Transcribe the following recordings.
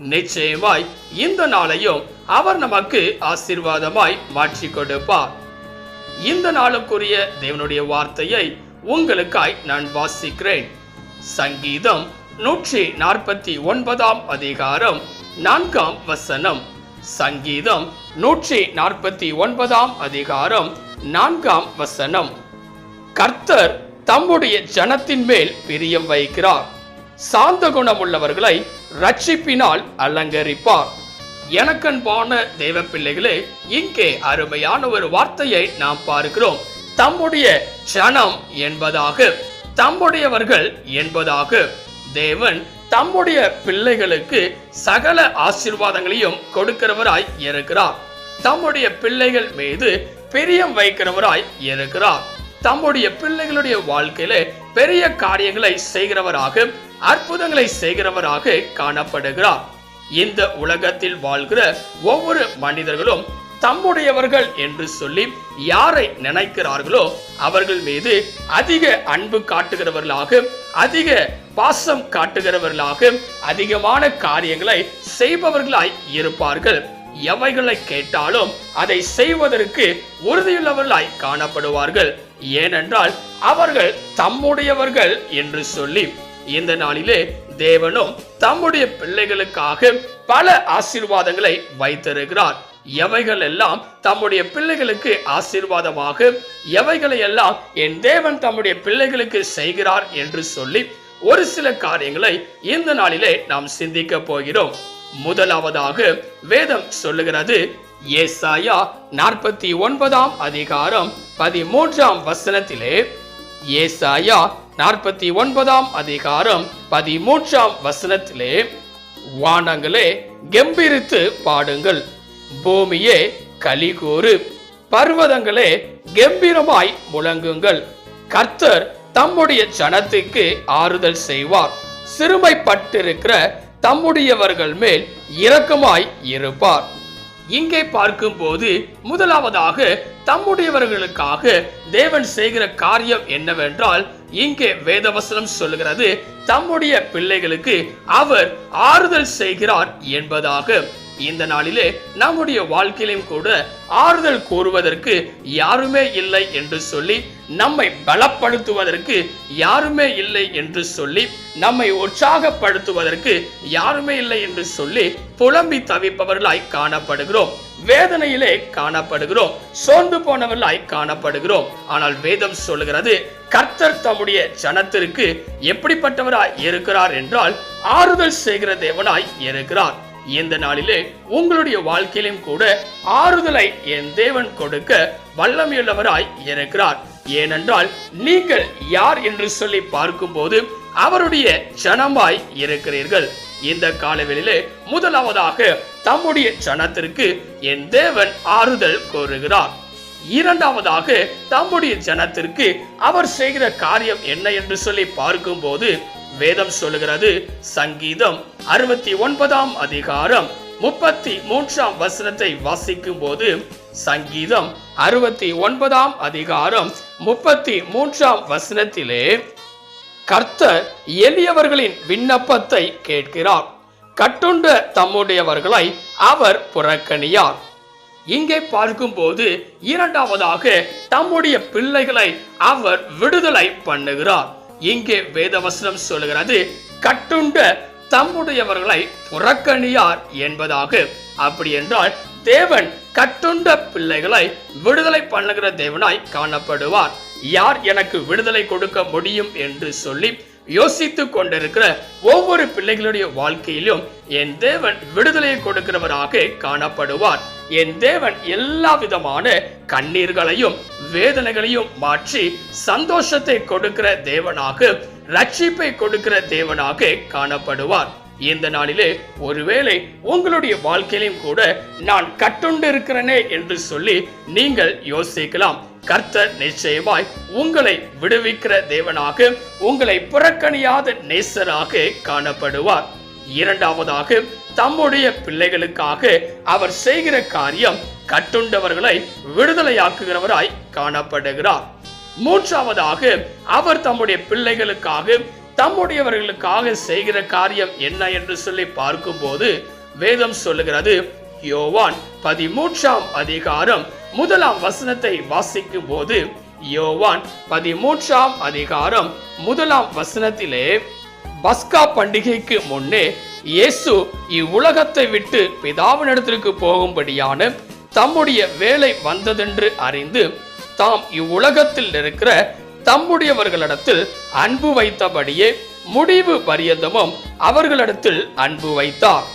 நிச்சயமாய் இந்த நாளையும் அவர் நமக்கு ஆசீர்வாதமாய் மாற்றி கொடுப்பார். இந்த நாளுக்குரிய தேவனுடைய வார்த்தையை உங்களுக்காய் நான் வாசிக்கிறேன். சங்கீதம் நூற்றி நாற்பத்தி ஒன்பதாம் அதிகாரம் நான்காம் வசனம். சங்கீதம் நூற்றி நாற்பத்தி ஒன்பதாம் அதிகாரம் நான்காம் வசனம். கர்த்தர் தம்முடைய ஜனத்தின் மேல் பிரியம் வைக்கிறார். சாந்த குணமுள்ளவர்களை ரட்சிப்பினால் அலங்கரிப்பார். எனக்கன்பான தேவ பிள்ளைகளே இங்கே அருமையான ஒரு வார்த்தையை நாம் பார்க்கிறோம். தம்முடைய சனம் என்பதாக தம்முடையவர்கள் என்பதாக. தேவன் தம்முடைய பிள்ளைகளுக்கு சகல ஆசீர்வாதங்களையும் கொடுக்கிறவராய் இருக்கிறார். தம்முடைய பிள்ளைகள் மீது பிரியம் வைக்கிறவராய் இருக்கிறார். தம்முடைய பிள்ளைகளுடைய வாழ்க்கையில பெரிய காரியங்களை செய்கிறவராக அற்புதங்களை செய்கிறவராக காணப்படுகிறார். இந்த உலகத்தில் வாழ்கிற ஒவ்வொரு மனிதர்களும் தம்முடையவர்கள் என்று சொல்லி யாரை நினைக்கிறார்களோ அவர்கள் மீது அதிக அன்பு காட்டுகிறவர்களாக அதிக பாசம் காட்டுகிறவர்களாக அதிகமான காரியங்களை செய்பவர்களாய் இருப்பார்கள். எவைகளை கேட்டாலும் அதை செய்வதற்கு உறுதியுள்ளவர்களாய் காணப்படுவார்கள். ஏனென்றால் அவர்கள் தம்முடையவர்கள் என்று சொல்லி இந்த நாளிலே தேவனும் தம்முடைய பிள்ளைகளுக்காக பல ஆசீர்வாதங்களை வைத்திருக்கிறார். எவைகள் எல்லாம் தம்முடைய பிள்ளைகளுக்கு ஆசீர்வாதமாக எவைகளை எல்லாம் என் தேவன் தம்முடைய பிள்ளைகளுக்கு செய்கிறார் என்று சொல்லி ஒரு சில காரியங்களை இந்த நாளிலே நாம் சிந்திக்க போகிறோம். முதலாவதாக வேதம் சொல்லுகிறது ஏசாயா நாற்பத்தி ஒன்பதாம் அதிகாரம் பதிமூன்றாம் வசனத்திலே ஏசாயா நாற்பத்தி ஒன்பதாம் அதிகாரம் பதிமூன்றாம் வசனத்திலே வானங்களே கெம்பீரித்து பாடுங்கள். பூமியே கலிகூறு பர்வதங்களே கெம்பீரமாய் முழங்குங்கள். கர்த்தர் தம்முடைய ஜனத்துக்கு ஆறுதல் செய்வார். சிறுமைப்பட்டிருக்கிற தம்முடையவர்கள் மேல் இரக்கமாய் இருப்பார். இங்கே பார்க்கும்போது முதலாவதாக தம்முடையவர்களுக்காக தேவன் செய்கிற காரியம் என்னவென்றால் இங்கே வேதவசனம் சொல்லுகிறது தம்முடைய பிள்ளைகளுக்கு அவர் ஆறுதல் செய்கிறார் என்பதாக இந்த நாளிலே நம்முடைய வாழ்க்கையிலும் கூட ஆறுதல் கூறுவதற்கு யாருமே இல்லை என்று சொல்லி நம்மை பலப்படுத்துவதற்கு யாருமே இல்லை என்று சொல்லி நம்மை உற்சாகப்படுத்துவதற்கு யாருமே இல்லை என்று சொல்லி புலம்பி தவிப்பவர்களாய் காணப்படுகிறோம். வேதனையிலே காணப்படுகிறோம். சோர்ந்து போனவர்களாய் காணப்படுகிறோம். ஆனால் வேதம் சொல்லுகிறது கர்த்தர் தம்முடைய ஜனத்திற்கு எப்படிப்பட்டவராய் இருக்கிறார் என்றால் ஆறுதல் செய்கிற தேவனாய் இருக்கிறார். இந்த நாளிலே உங்களுடைய வாழ்க்கையிலும் கூட ஆறுதலை என் தேவன் கொடுக்க வல்லமையுள்ளவராய் இருக்கிறார். ஏனென்றால் நீங்கள் யார் என்று சொல்லி பார்க்கும்போது அவருடைய ஜனமாய் இருக்கிறீர்கள். இந்த காலவெளியிலே முதலாவதாக தம்முடைய ஜனத்திற்கு என் தேவன் ஆறுதல் கோருகிறார் இரண்டாவதாக தம்முடைய ஜனத்திற்கு அவர் செய்கிற காரியம் என்ன என்று சொல்லி பார்க்கும்போது வேதம் சொல்லுகிறது சங்கீதம் அறுபத்தி ஒன்பதாம் அதிகாரம் முப்பத்தி மூன்றாம் வசனத்தை வாசிக்கும் போது சங்கீதம் அறுபத்தி ஒன்பதாம் அதிகாரம் முப்பத்தி மூன்றாம் வசனத்திலே கர்த்தர் எளியவர்களின் விண்ணப்பத்தை கேட்கிறார். கட்டுண்ட தம்முடையவர்களை அவர் புறக்கணியார். இங்கே பார்க்கும்போது இரண்டாவதாக தம்முடைய பிள்ளைகளை அவர் விடுதலை பண்ணுகிறார். இங்கே வேதவசனம் சொல்லுகிறது கட்டுண்ட தம்முடையவர்களை புறக்கணியார் என்பதாக. அப்படி என்றால் தேவன் கட்டுண்ட பிள்ளைகளை விடுதலை பண்ணுகிற தேவனாய் காணப்படுவார். யார் எனக்கு விடுதலை கொடுக்க முடியும் என்று சொல்லி யோசித்து கொண்டிருக்கிற ஒவ்வொரு பிள்ளைகளுடைய வாழ்க்கையிலும் என் தேவன் விடுதலை கொடுக்கிறவராக காணப்படுவார். என் தேவன் எல்லா விதமான கண்ணீர்களையும் வேதனைகளையும் மாற்றி சந்தோஷத்தை கொடுக்கிற தேவனாக ரட்சிப்பை கொடுக்கிற தேவனாக காணப்படுவார். இந்த நாளிலே ஒருவேளை உங்களுடைய வாழ்க்கையிலும் கூட நான் கட்டுண்டு இருக்கிறேனே என்று சொல்லி நீங்கள் யோசிக்கலாம். கர்த்தர் நிச்சயமாய் உங்களை விடுவிக்கிற தேவனாக உங்களை புறக்கணியாத நேசராக காணப்படுவார். இரண்டாவதாக தம்முடைய பிள்ளைகளுக்காக அவர் செய்கிற காரியம் கட்டுண்டவர்களை விடுதலையாக்குகிறவராய் காணப்படுகிறார். மூன்றாவதாக அவர் தம்முடைய பிள்ளைகளுக்காக தம்முடையவர்களுக்காக செய்கிற காரியம் என்ன என்று சொல்லி பார்க்கும்போது வேதம் சொல்லுகிறது யோவான் பதிமூன்றாம் அதிகாரம் முதலாம் வசனத்தை வாசிக்கும் போது யோவான் பதிமூன்றாம் அதிகாரம் முதலாம் வசனத்திலே பஸ்கா பண்டிகைக்கு முன்னே இயேசு இவ்வுலகத்தை விட்டு பிதாவினிடத்திற்கு போகும்படியான தம்முடைய வேலை வந்ததென்று அறிந்து தாம் இவ்வுலகத்தில் இருக்கிற தம்முடையவர்களிடத்தில் அன்பு வைத்தபடியே முடிவு பரியந்தமும் அவர்களிடத்தில் அன்பு வைத்தார்.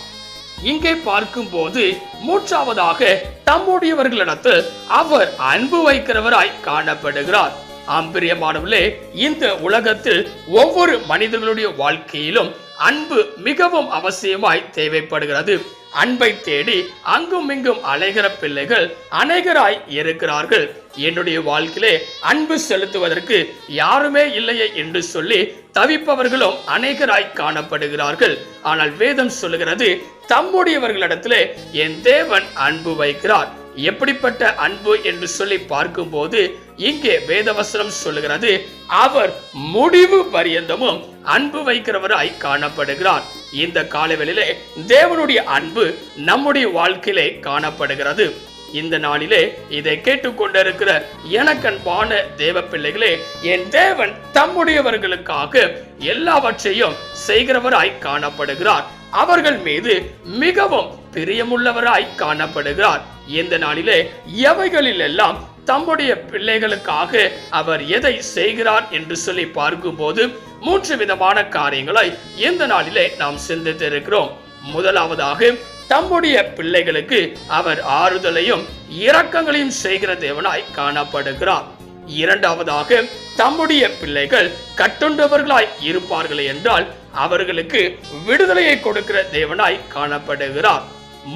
இங்கே பார்க்கும் போது மூன்றாவதாக தம்முடையவர்களிடத்தில் அவர் அன்பு வைக்கிறவராய் காணப்படுகிறார். ஆம்பிரியமானவர்களே இந்த உலகத்தில் ஒவ்வொரு மனிதர்களுடைய வாழ்க்கையிலும் அன்பு மிகவும் அவசியமாய் தேவைப்படுகிறது. அன்பை தேடி அங்கும் இங்கும் அலைகிற பிள்ளைகள் அநேகராய் இருக்கிறார்கள். என்னுடைய வாழ்க்கையிலே அன்பு செலுத்துவதற்கு யாருமே இல்லையே என்று சொல்லி தவிப்பவர்களும் அநேகராய் காணப்படுகிறார்கள். ஆனால் வேதம் சொல்லுகிறது தம்முடையவர்களிடத்திலே என் தேவன் அன்பு வைக்கிறார். எப்படிப்பட்ட அன்பு என்று சொல்லி பார்க்கும்போது இங்கே வேதவசனம் சொல்லுகிறது அவர் முடிவு பரியந்தமும் அன்பு வைக்கிறவராய் காணப்படுகிறார். இந்த காலவெளியிலே தேவனுடைய அன்பு நம்முடைய வாழ்க்கையிலே காணப்படுகிறது. இந்த நாளிலே இதை கேட்டுக்கொண்டிருக்கிற எனக்கன்பான தேவ பிள்ளைகளே என் தேவன் தம்முடையவர்களுக்காக எல்லாவற்றையும் செய்கிறவராய் காணப்படுகிறார். அவர்கள் மீது மிகவும் பிரியமுள்ளவராய் காணப்படுகிறார். இந்த நாளிலே எவைகளில் எல்லாம் தம்முடைய பிள்ளைகளுக்காக அவர் எதை செய்கிறார் என்று சொல்லி பார்க்கும்போது மூன்று விதமான காரியங்களை இந்த நாளிலே நாம் சிந்தித்திருக்கிறோம். முதலாவதாக தம்முடைய பிள்ளைகளுக்கு அவர் ஆறுதலையும் இரக்கங்களையும் செய்கிற தேவனாய் காணப்படுகிறார். இரண்டாவதாக தம்முடைய பிள்ளைகள் கட்டுண்டவர்களாய் இருப்பார்கள் என்றால் அவர்களுக்கு விடுதலையை கொடுக்கிற தேவனாய் காணப்படுகிறார்.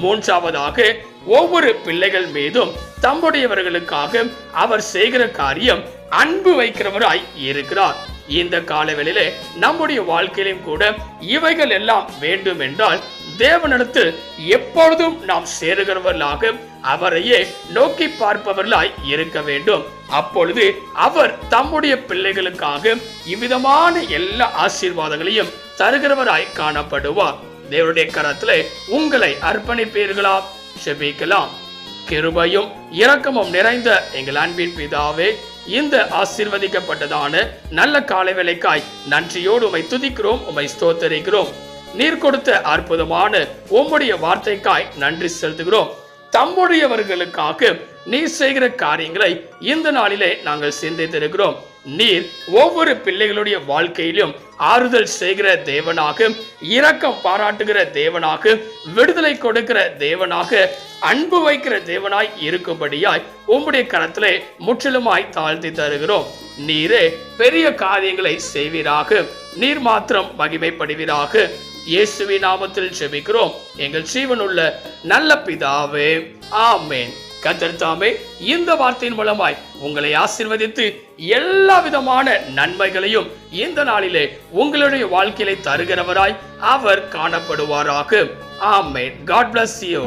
மூன்றாவதாக ஒவ்வொரு பிள்ளைகள் மீதும் தம்முடையவர்களுக்காக அவர் செய்கிற காரியம் அன்பு வைக்கிறவராய் இருக்கிறார். இந்த காலவெளியிலே நம்முடைய வாழ்க்கையிலும் கூட இவைகள் எல்லாம் வேண்டும் என்றால் தேவனிடத்தில் எப்பொழுதும் நாம் சேருகிறவர்களாக அவரையே நோக்கி பார்ப்பவர்களாய் இருக்க வேண்டும். அப்பொழுது அவர் தம்முடைய பிள்ளைகளுக்காக இவ்விதமான எல்லா ஆசீர்வாதங்களையும் தருகிறவராய் காணப்படுவார் தேவனுடைய கரத்திலே உங்களை அர்ப்பணிப்பீர்களா? செபிக்கலாம் கிருபையும் இரக்கமும் நிறைந்த எங்கள் அன்பின் பிதாவே இந்த ஆசிர்வதிக்கப்பட்டதான நல்ல காலை வேலைக்காய் நன்றியோடு உமை துதிக்கிறோம் உமை ஸ்தோத்தரிக்கிறோம். நீர் கொடுத்த அற்புதமான உம்முடைய வார்த்தைக்காய் நன்றி செலுத்துகிறோம். தம்முடையவர்களுக்காக நீர் செய்கிற காரியங்களை இந்த நாளிலே நாங்கள் சிந்தித்திருக்கிறோம் நீர் ஒவ்வொரு பிள்ளைகளுடைய வாழ்க்கையிலும் ஆறுதல் செய்கிற தேவனாக இரக்கம் பாராட்டுகிற தேவனாக விடுதலை கொடுக்கிற தேவனாக அன்பு வைக்கிற தேவனாய் இருக்கும்படியாய் உம்முடைய கரத்திலே முற்றிலுமாய் தாழ்த்தி தருகிறோம். நீரே பெரிய காரியங்களை செய்வீராக நீர் மாத்திரம் மகிமைப்படுவீராக. இயேசுவி நாமத்தில் செபிக்கிறோம் எங்கள் ஜீவனுள்ள நல்ல பிதாவே ஆமேன். கத்தர் தாமே இந்த வார்த்தையின் மூலமாய் உங்களை ஆசிர்வதித்து எல்லா விதமான நன்மைகளையும் இந்த நாளிலே உங்களுடைய வாழ்க்கையில தருகிறவராய் அவர் காணப்படுவாராக. ஆமென். God bless you